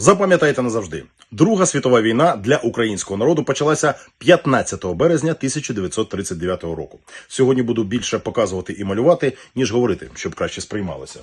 Запам'ятайте назавжди, Друга світова війна для українського народу почалася 15 березня 1939 року. Сьогодні буду більше показувати і малювати, ніж говорити, щоб краще сприймалося.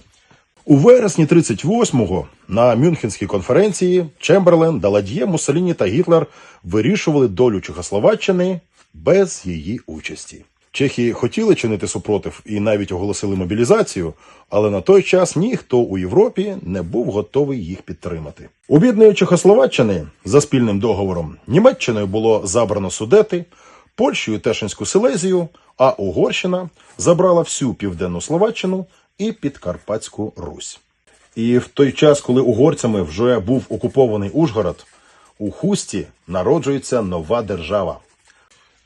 У вересні 38-го на Мюнхенській конференції Чемберлен, Даладьє, Муссоліні та Гітлер вирішували долю Чехословаччини без її участі. Чехи хотіли чинити супротив і навіть оголосили мобілізацію, але на той час ніхто у Європі не був готовий їх підтримати. У бідної Чехословаччини за спільним договором Німеччиною було забрано Судети, Польщею Тешинську Силезію, а Угорщина забрала всю південну Словаччину і Підкарпатську Русь. І в той час, коли угорцями вже був окупований Ужгород, у Хусті народжується нова держава.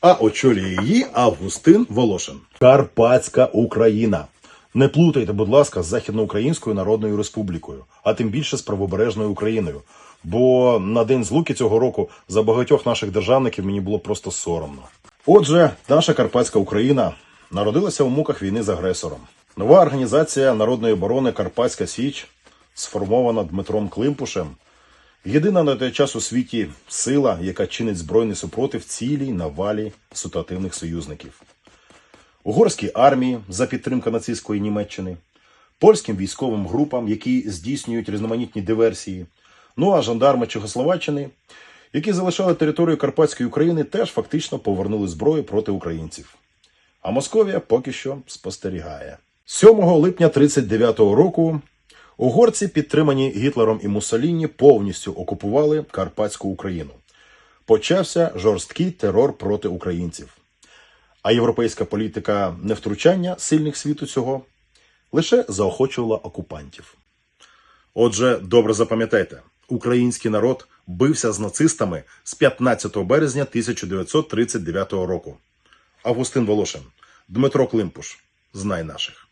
А очолює її Августин Волошин. Карпатська Україна. Не плутайте, будь ласка, з Західноукраїнською Народною Республікою, а тим більше з правобережною Україною. Бо на день злуки цього року за багатьох наших державників мені було просто соромно. Отже, наша Карпатська Україна народилася у муках війни з агресором. Нова організація народної оборони Карпатська Січ, сформована Дмитром Климпушем, Єдина на той час у світі сила, яка чинить збройний супротив цілій навалі ситуативних союзників. Угорській армії за підтримка нацистської Німеччини, польським військовим групам, які здійснюють різноманітні диверсії, ну а жандарми Чехословаччини, які залишали територію Карпатської України, теж фактично повернули зброю проти українців. А Московія поки що спостерігає. 7 липня 39-го року Угорці, підтримані Гітлером і Муссоліні, повністю окупували Карпатську Україну. Почався жорсткий терор проти українців. А європейська політика невтручання сильних світу цього лише заохочувала окупантів. Отже, добре запам'ятайте, український народ бився з нацистами з 15 березня 1939 року. Августин Волошин, Дмитро Климпуш. Знай наших.